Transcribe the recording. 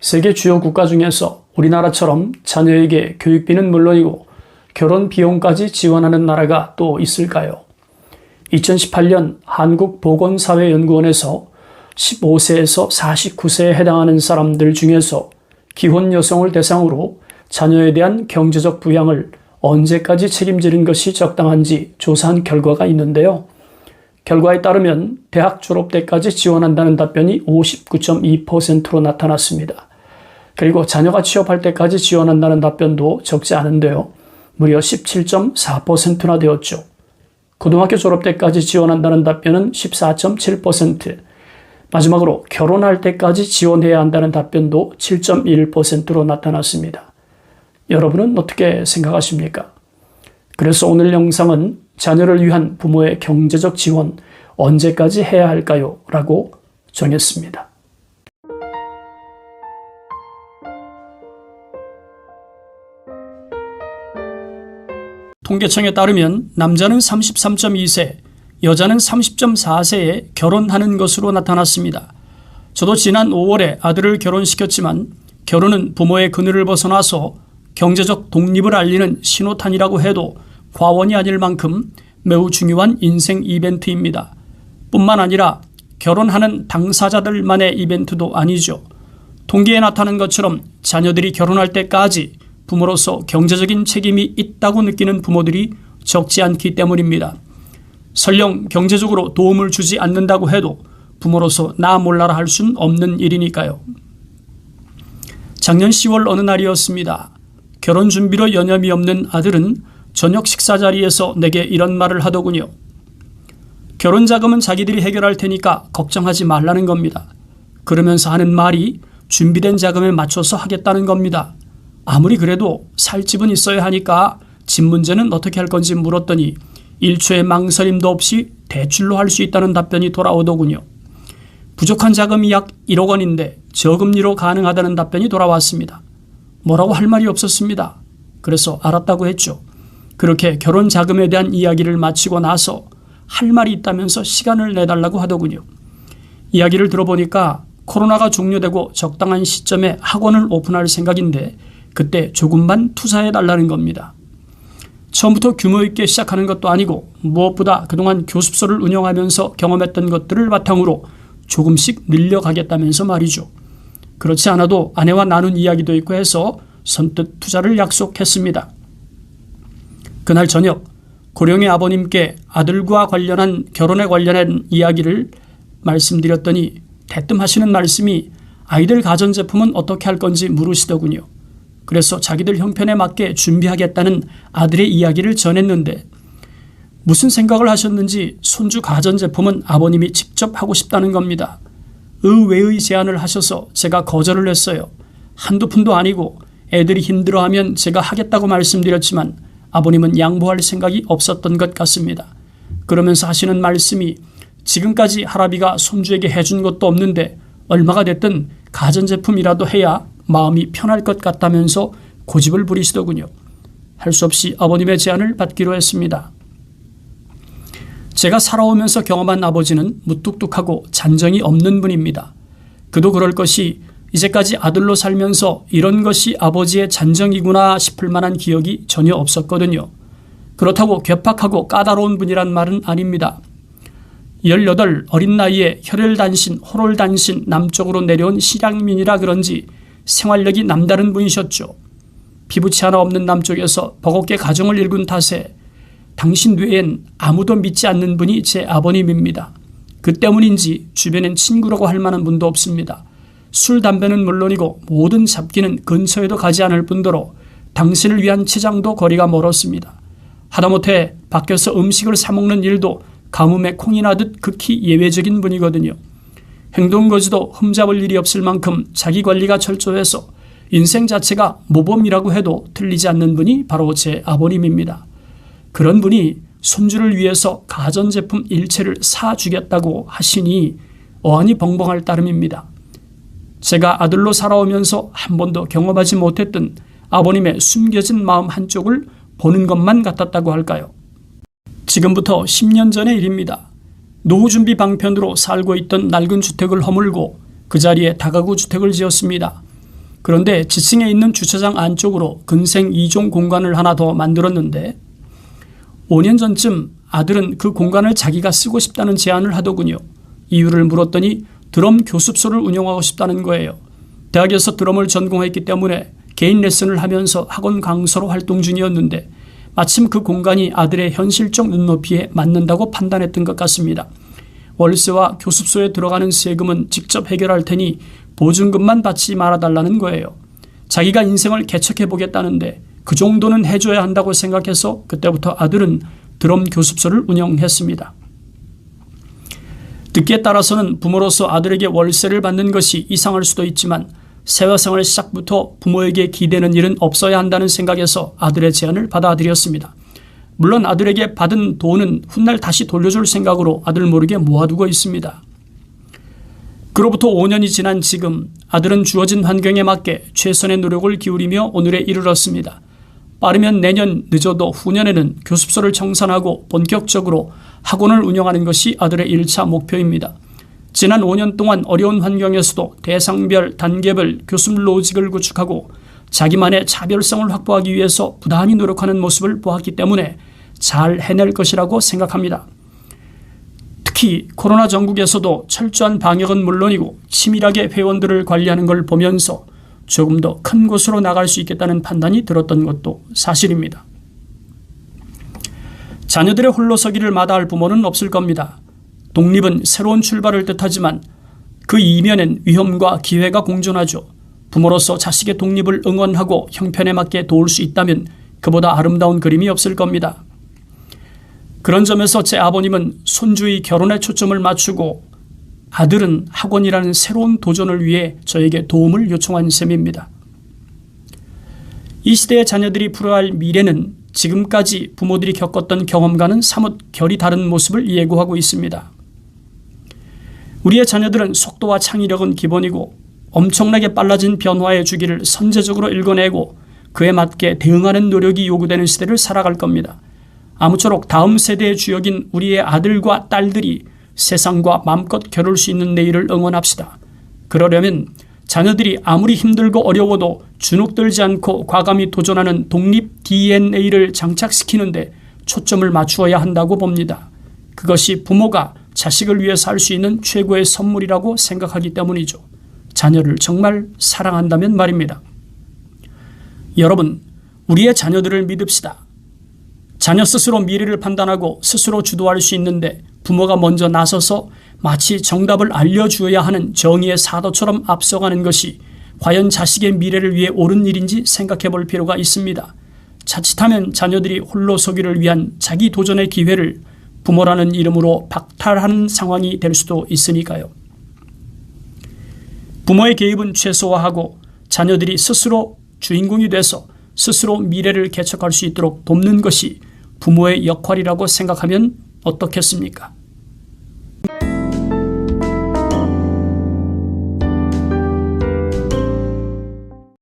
세계 주요 국가 중에서 우리나라처럼 자녀에게 교육비는 물론이고 결혼 비용까지 지원하는 나라가 또 있을까요? 2018년 한국보건사회연구원에서 15세에서 49세에 해당하는 사람들 중에서 기혼 여성을 대상으로 자녀에 대한 경제적 부양을 언제까지 책임지는 것이 적당한지 조사한 결과가 있는데요. 결과에 따르면 대학 졸업 때까지 지원한다는 답변이 59.2%로 나타났습니다. 그리고 자녀가 취업할 때까지 지원한다는 답변도 적지 않은데요. 무려 17.4%나 되었죠. 고등학교 졸업 때까지 지원한다는 답변은 14.7%, 마지막으로 결혼할 때까지 지원해야 한다는 답변도 7.1%로 나타났습니다. 여러분은 어떻게 생각하십니까? 그래서 오늘 영상은 자녀를 위한 부모의 경제적 지원 언제까지 해야 할까요? 라고 정했습니다. 통계청에 따르면 남자는 33.2세, 여자는 30.4세에 결혼하는 것으로 나타났습니다. 저도 지난 5월에 아들을 결혼시켰지만 결혼은 부모의 그늘을 벗어나서 경제적 독립을 알리는 신호탄이라고 해도 과언이 아닐 만큼 매우 중요한 인생 이벤트입니다. 뿐만 아니라 결혼하는 당사자들만의 이벤트도 아니죠. 통계에 나타난 것처럼 자녀들이 결혼할 때까지 부모로서 경제적인 책임이 있다고 느끼는 부모들이 적지 않기 때문입니다. 설령 경제적으로 도움을 주지 않는다고 해도 부모로서 나 몰라라 할 순 없는 일이니까요. 작년 10월 어느 날이었습니다. 결혼 준비로 여념이 없는 아들은 저녁 식사 자리에서 내게 이런 말을 하더군요. 결혼 자금은 자기들이 해결할 테니까 걱정하지 말라는 겁니다. 그러면서 하는 말이 준비된 자금에 맞춰서 하겠다는 겁니다. 아무리 그래도 살 집은 있어야 하니까 집 문제는 어떻게 할 건지 물었더니 일초의 망설임도 없이 대출로 할 수 있다는 답변이 돌아오더군요. 부족한 자금이 약 1억 원인데 저금리로 가능하다는 답변이 돌아왔습니다. 뭐라고 할 말이 없었습니다. 그래서 알았다고 했죠. 그렇게 결혼 자금에 대한 이야기를 마치고 나서 할 말이 있다면서 시간을 내달라고 하더군요. 이야기를 들어보니까 코로나가 종료되고 적당한 시점에 학원을 오픈할 생각인데 그때 조금만 투자해 달라는 겁니다. 처음부터 규모 있게 시작하는 것도 아니고 무엇보다 그동안 교습소를 운영하면서 경험했던 것들을 바탕으로 조금씩 늘려가겠다면서 말이죠. 그렇지 않아도 아내와 나눈 이야기도 있고 해서 선뜻 투자를 약속했습니다. 그날 저녁 고령의 아버님께 아들과 관련한 결혼에 관련한 이야기를 말씀드렸더니 대뜸 하시는 말씀이 아이들 가전제품은 어떻게 할 건지 물으시더군요. 그래서 자기들 형편에 맞게 준비하겠다는 아들의 이야기를 전했는데 무슨 생각을 하셨는지 손주 가전제품은 아버님이 직접 하고 싶다는 겁니다. 의외의 제안을 하셔서 제가 거절을 했어요. 한두 푼도 아니고 애들이 힘들어하면 제가 하겠다고 말씀드렸지만 아버님은 양보할 생각이 없었던 것 같습니다. 그러면서 하시는 말씀이 지금까지 할아비가 손주에게 해준 것도 없는데 얼마가 됐든 가전제품이라도 해야 마음이 편할 것 같다면서 고집을 부리시더군요. 할 수 없이 아버님의 제안을 받기로 했습니다. 제가 살아오면서 경험한 아버지는 무뚝뚝하고 잔정이 없는 분입니다. 그도 그럴 것이 이제까지 아들로 살면서 이런 것이 아버지의 잔정이구나 싶을 만한 기억이 전혀 없었거든요. 그렇다고 괴팍하고 까다로운 분이란 말은 아닙니다. 18 어린 나이에 혈혈단신, 호롤단신 남쪽으로 내려온 실향민이라 그런지 생활력이 남다른 분이셨죠. 피부치 하나 없는 남쪽에서 버겁게 가정을 일군 탓에 당신 외엔 아무도 믿지 않는 분이 제 아버님입니다. 그 때문인지 주변엔 친구라고 할 만한 분도 없습니다. 술, 담배는 물론이고 모든 잡기는 근처에도 가지 않을 뿐더러 당신을 위한 치장도 거리가 멀었습니다. 하다못해 밖에서 음식을 사먹는 일도 가뭄에 콩이 나듯 극히 예외적인 분이거든요. 행동거지도 흠잡을 일이 없을 만큼 자기 관리가 철저해서 인생 자체가 모범이라고 해도 틀리지 않는 분이 바로 제 아버님입니다. 그런 분이 손주를 위해서 가전제품 일체를 사주겠다고 하시니 어안이 벙벙할 따름입니다. 제가 아들로 살아오면서 한 번도 경험하지 못했던 아버님의 숨겨진 마음 한쪽을 보는 것만 같았다고 할까요? 지금부터 10년 전의 일입니다. 노후 준비 방편으로 살고 있던 낡은 주택을 허물고 그 자리에 다가구 주택을 지었습니다. 그런데 지층에 있는 주차장 안쪽으로 근생 2종 공간을 하나 더 만들었는데 5년 전쯤 아들은 그 공간을 자기가 쓰고 싶다는 제안을 하더군요. 이유를 물었더니 드럼 교습소를 운영하고 싶다는 거예요. 대학에서 드럼을 전공했기 때문에 개인 레슨을 하면서 학원 강사로 활동 중이었는데 마침 그 공간이 아들의 현실적 눈높이에 맞는다고 판단했던 것 같습니다. 월세와 교습소에 들어가는 세금은 직접 해결할 테니 보증금만 받지 말아달라는 거예요. 자기가 인생을 개척해 보겠다는데 그 정도는 해줘야 한다고 생각해서 그때부터 아들은 드럼 교습소를 운영했습니다. 듣기에 따라서는 부모로서 아들에게 월세를 받는 것이 이상할 수도 있지만 세화생활 시작부터 부모에게 기대는 일은 없어야 한다는 생각에서 아들의 제안을 받아들였습니다. 물론 아들에게 받은 돈은 훗날 다시 돌려줄 생각으로 아들 모르게 모아두고 있습니다. 그로부터 5년이 지난 지금 아들은 주어진 환경에 맞게 최선의 노력을 기울이며 오늘에 이르렀습니다. 빠르면 내년 늦어도 후년에는 교습소를 청산하고 본격적으로 학원을 운영하는 것이 아들의 1차 목표입니다. 지난 5년 동안 어려운 환경에서도 대상별, 단계별 교습 로직을 구축하고 자기만의 차별성을 확보하기 위해서 부단히 노력하는 모습을 보았기 때문에 잘 해낼 것이라고 생각합니다. 특히 코로나 전국에서도 철저한 방역은 물론이고 치밀하게 회원들을 관리하는 걸 보면서 조금 더 큰 곳으로 나갈 수 있겠다는 판단이 들었던 것도 사실입니다. 자녀들의 홀로 서기를 마다할 부모는 없을 겁니다. 독립은 새로운 출발을 뜻하지만 그 이면엔 위험과 기회가 공존하죠. 부모로서 자식의 독립을 응원하고 형편에 맞게 도울 수 있다면 그보다 아름다운 그림이 없을 겁니다. 그런 점에서 제 아버님은 손주의 결혼에 초점을 맞추고 아들은 학원이라는 새로운 도전을 위해 저에게 도움을 요청한 셈입니다. 이 시대의 자녀들이 풀어야 할 미래는 지금까지 부모들이 겪었던 경험과는 사뭇 결이 다른 모습을 예고하고 있습니다. 우리의 자녀들은 속도와 창의력은 기본이고 엄청나게 빨라진 변화의 주기를 선제적으로 읽어내고 그에 맞게 대응하는 노력이 요구되는 시대를 살아갈 겁니다. 아무쪼록 다음 세대의 주역인 우리의 아들과 딸들이 세상과 마음껏 겨룰 수 있는 내일을 응원합시다. 그러려면 자녀들이 아무리 힘들고 어려워도 주눅들지 않고 과감히 도전하는 독립 DNA를 장착시키는데 초점을 맞추어야 한다고 봅니다. 그것이 부모가 자식을 위해서 할 수 있는 최고의 선물이라고 생각하기 때문이죠. 자녀를 정말 사랑한다면 말입니다. 여러분, 우리의 자녀들을 믿읍시다. 자녀 스스로 미래를 판단하고 스스로 주도할 수 있는데 부모가 먼저 나서서 마치 정답을 알려주어야 하는 정의의 사도처럼 앞서가는 것이 과연 자식의 미래를 위해 옳은 일인지 생각해 볼 필요가 있습니다. 자칫하면 자녀들이 홀로 서기를 위한 자기 도전의 기회를 부모라는 이름으로 박탈하는 상황이 될 수도 있으니까요. 부모의 개입은 최소화하고 자녀들이 스스로 주인공이 돼서 스스로 미래를 개척할 수 있도록 돕는 것이 부모의 역할이라고 생각하면 어떻겠습니까?